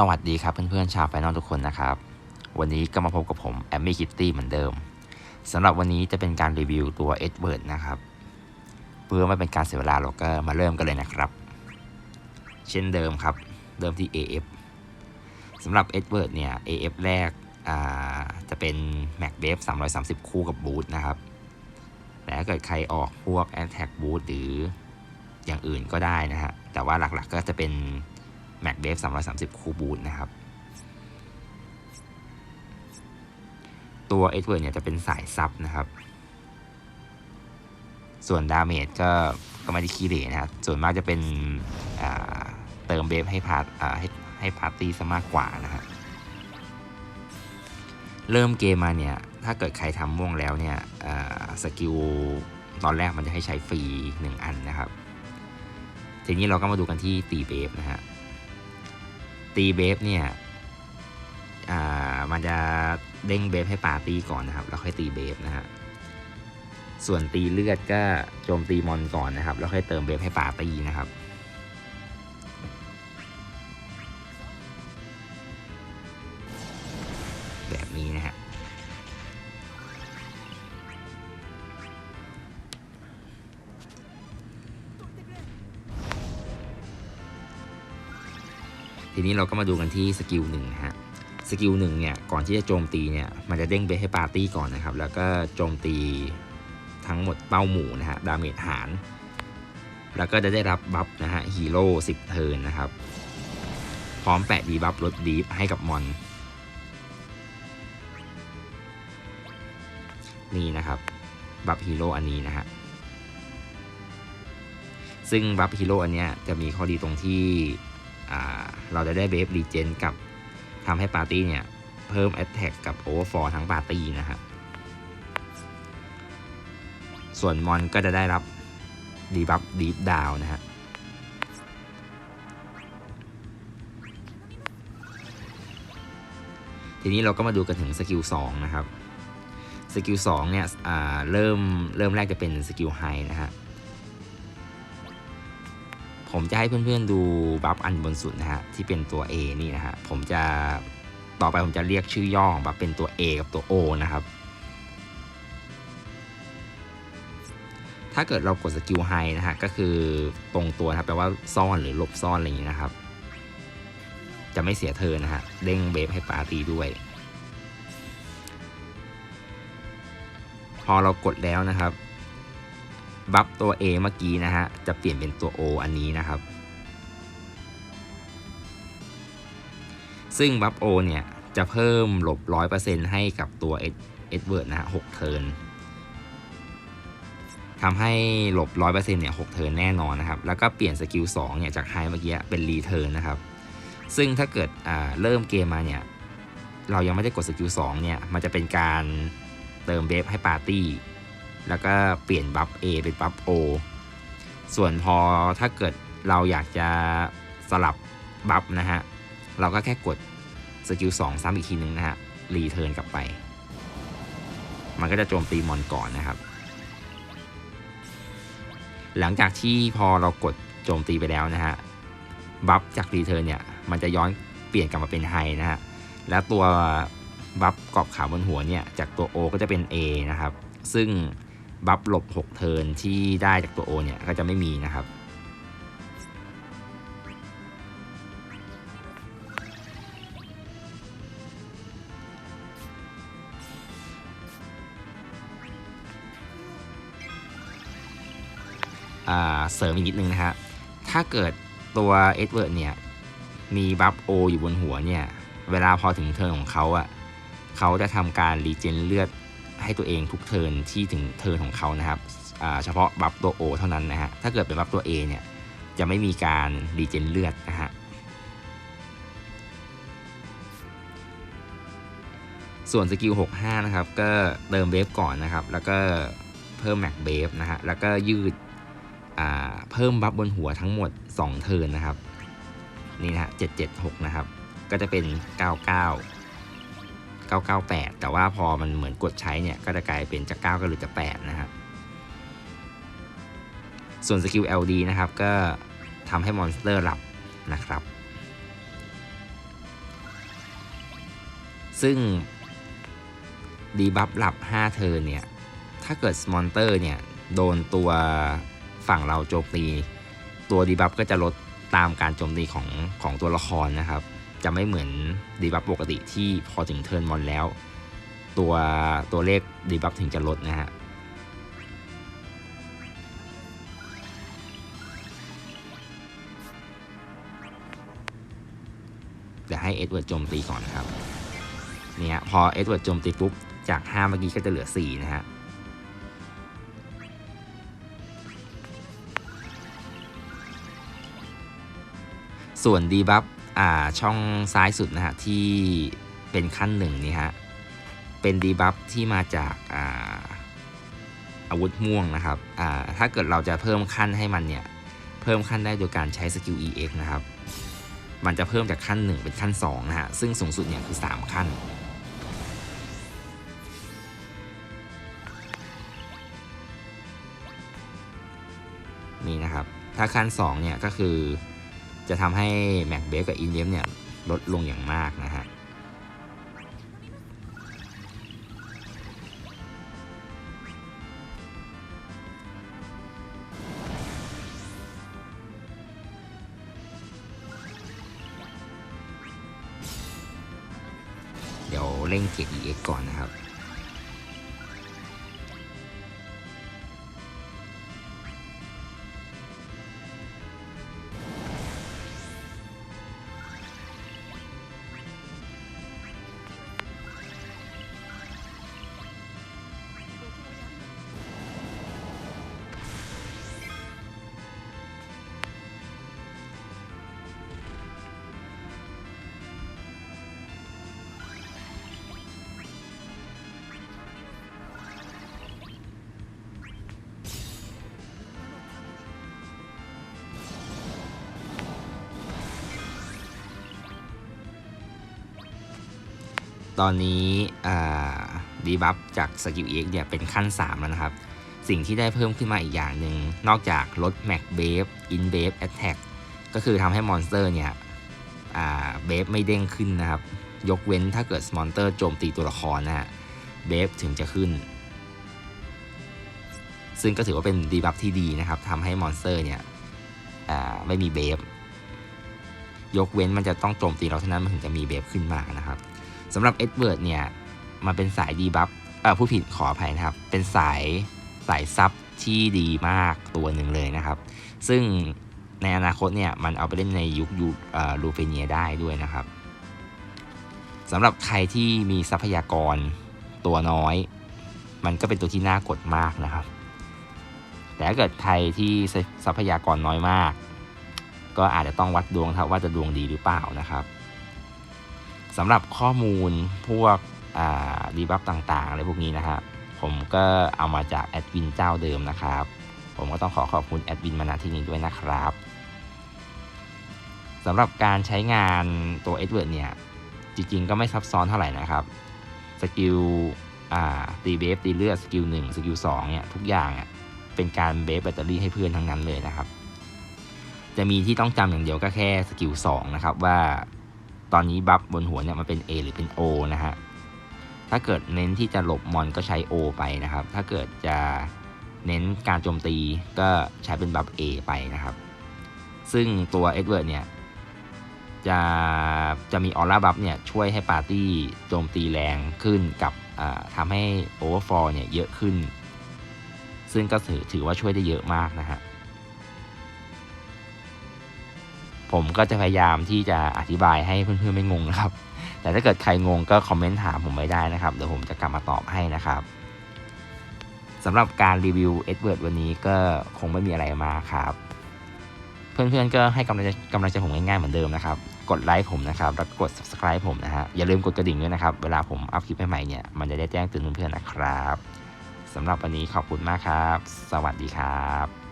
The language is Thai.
สวัสดีครับเพื่อนๆชาวไฟนอลทุกคนนะครับ วันนี้ก็มาพบกับผมแอมมี่คิตตี้เหมือนเดิมสำหรับวันนี้จะเป็นการรีวิวตัวเอ็ดเวิร์ดนะครับ เพื่อไม่เป็นการเสียเวลาเราก็มาเริ่มกันเลยนะครับ เช่นเดิมครับ เริ่มที่ AF สำหรับเอ็ดเวิร์ดเนี่ย AF แรกจะเป็น Mac b a v 330 คู่กับบูทนะครับแต่ถ้าเกิดใครออกพวก a t t a c k Boot หรืออย่างอื่นก็ได้นะฮะแต่ว่าหลักๆก็จะเป็น Mac b a v 330คู่บูทนะครับตัว e d w a r d เนี่ยจะเป็นสายซับนะครับ ส่วนดาเมจก็ก็ไม่ได้ขี้เหร่นะครับ ส่วนมากจะเป็นเติมเบฟให้พาร์ให้ให้พาร์ตี้ซะมากกว่านะครับ เริ่มเกมมาเนี่ย ถ้าเกิดใครทำม่วงแล้วเนี่ยสกิลตอนแรกมันจะให้ใช้ฟรี 1 อันนะครับ ทีนี้เราก็มาดูกันที่ตีเบฟนะฮะ ตีเบฟเนี่ยมันจะเด้งเบฟให้ปาตีก่อนนะครับ แล้วค่อยตีเบฟนะฮะส่วนตีเลือดก็โจมตีมอนก่อนนะครับ แล้วค่อยเติมเบฟให้ปาตีนะครับแบบ ทีนี้เราก็มาดูกันที่สกิลหนึ่งนะฮะสกิลหนึ่งเนี่ยก่อนที่จะโจมตีเนี่ยมันจะเด้งเบสให้ปาร์ตี้ก่อนนะครับ แล้วก็โจมตีทั้งหมดเป้าหมู่นะฮะดาเมจหาร แล้วก็จะได้รับบัฟนะฮะฮีโร่สิบเทิร์นนะครับ พร้อมแปะดีบัฟลดดีฟให้กับมอน นี่นะครับบัฟฮีโร่อันนี้นะฮะซึ่งบัฟฮีโร่อันเนี้ยจะมีข้อดีตรงที่ เราจะได้เบฟรีเจนกับทำให้ปาร์ตี้เนี่ย เพิ่มแอตแทกกับโอเวอร์ฟอร์ทั้งปาร์ตี้นะครับส่วนมอนก็จะได้รับดีบัฟดีฟดาวนะฮะทีนี้เราก็มาดูกันถึงสกิล2นะครับ สกิล2เนี่ยเริ่มเริ่มแรกจะเป็นสกิลไฮนะฮะ ผมจะให้เพื่อนๆดูบัฟอันบนสุดนะฮะที่เป็นตัว A นี่นะฮะผมจะต่อไปผมจะเรียกชื่อย่อของบัฟเป็นตัว A กับตัว O นะครับ ถ้าเกิดเรากดสกิลไฮนะฮะก็คือตรงตัวนะครับแปลว่าซ่อนหรือหลบซ่อนอะไรอย่างนี้นะครับ จะไม่เสียเธอนะฮะเด้งเบฟให้ปาตีด้วย พอเรากดแล้วนะครับ บัฟตัว A เมื่อกี้นะฮะ จะเปลี่ยนเป็นตัว O อันนี้นะครับ ซึ่งบัฟ O เนี่ย จะเพิ่มหลบ 100%ให้กับตัวเอ็ดเวิร์ดนะฮะ6เทิร์นทำให้หลบ 100%เนี่ย6เทิร์นแน่นอนนะครับ แล้วก็เปลี่ยนสกิล2เนี่ย จากไฮเมื่อกี้เป็นรีเทิร์นนะครับ ซึ่งถ้าเกิดเริ่มเกมมาเนี่ย เรายังไม่ได้กดสกิล2เนี่ย มันจะเป็นการเติมเบฟให้ปาร์ตี้ แล้วก็เปลี่ยนบัฟ A เป็นบัฟ O ส่วนพอถ้าเกิดเราอยากจะสลับบัฟนะฮะ เราก็แค่กดสกิล2ซ้ำอีกทีนึงนะฮะ รีเทิร์นกลับไป มันก็จะโจมตีมอนก่อนนะครับ หลังจากที่พอเรากดโจมตีไปแล้วนะฮะ บัฟจากรีเทิร์นเนี่ย มันจะย้อนเปลี่ยนกลับมาเป็นไฮนะฮะ แล้วตัวบัฟกรอบขาวบนหัวเนี่ย จากตัว O ก็จะเป็น A นะครับ ซึ่ง บัฟหลบ 6 เทิร์นที่ได้จากตัวโอเนี่ยก็จะไม่มีนะครับ เสริมอีกนิดนึงนะฮะ ถ้าเกิดตัวเอ็ดเวิร์ดเนี่ย มีบัฟโออยู่บนหัวเนี่ย เวลาพอถึงเทิร์นของเขาอะเขาจะทำการรีเจนเลือด ให้ตัวเองทุกเทิร์นที่ถึงเทิร์นของเขานะครับเฉพาะบัฟตัว O เท่านั้นนะฮะถ้าเกิดเป็นบัฟตัว A เนี่ยจะไม่มีการรีเจนเลือดนะฮะส่วนสกิล 65 นะครับ ก็เติมเบฟก่อนนะครับ แล้วก็เพิ่มแม็กเบฟนะฮะ แล้วก็ยืดเพิ่มบัฟบนหัวทั้งหมด 2 เทิร์นนะครับ นี่นะฮะ776 นะครับ ก็จะเป็น 99 998 แต่ว่าพอมันเหมือนกดใช้เนี่ย ก็จะกลายเป็นจาก9ก็หรือจะ8นะครับ ส่วนสกิล LD นะครับก็ทำให้มอนสเตอร์หลับนะครับ ซึ่งดีบัฟหลับ 5เทิร์เนี่ย ถ้าเกิดมอนเตอร์เนี่ย โดนตัวฝั่งเราโจมตี ตัวดีบัฟก็จะลดตามการโจมตีของของตัวละครนะครับ จะไม่เหมือนดีบัฟปกติที่พอถึงเทิร์นมอนแล้ว ตัวตัวเลขดีบัฟถึงจะลดนะฮะเดี๋ยวให้เอ็ดเวิร์ดโจมตีก่อนนะครับเนี่ยพอเอ็ดเวิร์ดโจมตีปุ๊บจาก 5 เมื่อกี้ก็จะเหลือ 4 นะฮะส่วนดีบัฟ ช่องซ้ายสุดนะฮะที่เป็นขั้นหนึ่งนี่ฮะ เป็นดีบัฟที่มาจากอ่าอาวุธม่วงนะครับอ่าถ้าเกิดเราจะเพิ่มขั้นให้มันเนี่ย เพิ่มขั้นได้โดยการใช้สกิล EX นะครับ มันจะเพิ่มจากขั้น 1 เป็นขั้น2นะฮะ ซึ่งสูงสุดเนี่ยคือ 3 ขั้นนี่นะครับ ถ้าขั้น2เนี่ยก็คือ จะทำให้แม็กเบฟกับอินเวฟเนี่ยลดลงอย่างมากนะฮะเดี๋ยวเร่งเกียร์ EX ก่อนนะครับ ตอนนี้ดีบัฟจากสกิล EX เนี่ยเป็นขั้น 3 แล้วนะครับ สิ่งที่ได้เพิ่มขึ้นมาอีกอย่างหนึ่ง นอกจากลด Max b a f In b a f Attack ก็คือทำให้มอนสเตอร์เนี่ยเบฟไม่เด้งขึ้นนะครับ ยกเว้นถ้าเกิดมอนสเตอร์โจมตีตัวละครนะฮะเบฟถึงจะขึ้น ซึ่งก็ถือว่าเป็นดีบัฟที่ดีนะครับทำให้มอนสเตอร์เนี่ยไม่มีเบฟยกเว้นมันจะต้องโจมตีเราเท่านั้นมันถึงจะมีเบฟขึ้นมานะครับ สำหรับเอ็ดเวิร์ดเนี่ยมันเป็นสายดีบัฟเอ่อผู้ผิดขออภัยนะครับ เป็นสายสายซับที่ดีมากตัวหนึ่งเลยนะครับ ซึ่งในอนาคตเนี่ยมันเอาไปเล่นในยุคยูรูเฟเนียได้ด้วยนะครับสำหรับใครที่มีทรัพยากรตัวน้อย มันก็เป็นตัวที่น่ากดมากนะครับ แต่ถ้าเกิดใครที่ทรัพยากรน้อยมาก ก็อาจจะต้องวัดดวงครับว่าจะดวงดีหรือเปล่านะครับ สำหรับข้อมูลพวกดีบัฟต่างๆอะไรพวกนี้นะครับผมก็เอามาจากแอดวินเจ้าเดิมนะครับ ผมก็ต้องขอขอบคุณแอดวินมาณที่นี้ด้วยนะครับสำหรับการใช้งานตัว e d w a r d เนี่ย จริงๆ ก็ไม่ซับซ้อนเท่าไหร่นะครับ สกิลตีเบฟตีเลือดสกิล1สกิล2เนี่ย ทุกอย่างเป็นการเบฟแบตเตอรี่ให้เพื่อนทั้งนั้นเลยนะครับ จะมีที่ต้องจำอย่างเดียวก็แค่สกิล2นะครับว่า ตอนนี้บัฟบนหัวเนี่ยมันเป็น A หรือเป็น O นะฮะ ถ้าเกิดเน้นที่จะหลบมอนก็ใช้ O ไปนะครับ ถ้าเกิดจะเน้นการโจมตีก็ใช้เป็นบัฟ A ไปนะครับ ซึ่งตัวเอ็ดเวิร์ดเนี่ยจะจะมีออร่าบัฟเนี่ยช่วยให้ปาร์ตี้โจมตีแรงขึ้นกับทำให้โอเวอร์ฟอร์เนี่ยเยอะขึ้น ซึ่งก็ถือถือว่าช่วยได้เยอะมากนะฮะ ผมก็จะพยายามที่จะอธิบายให้เพื่อนๆไม่งงนะครับ แต่ถ้าเกิดใครงงก็คอมเมนต์ถามผมไว้ได้นะครับ เดี๋ยวผมจะกลับมาตอบให้นะครับสำหรับการรีวิวเอ็ดเวิร์ดวันนี้ก็คงไม่มีอะไรมาครับ เพื่อนๆก็ให้กำลังใจกำลังใจผมง่ายๆเหมือนเดิมนะครับ กดไลค์ผมนะครับ แล้วกด subscribe ผมนะฮะ อย่าลืมกดกระดิ่งด้วยนะครับ เวลาผมอัพคลิปใหม่ๆเนี่ย มันจะได้แจ้งเตือนเพื่อนๆนะครับสำหรับวันนี้ขอบคุณมากครับ สวัสดีครับ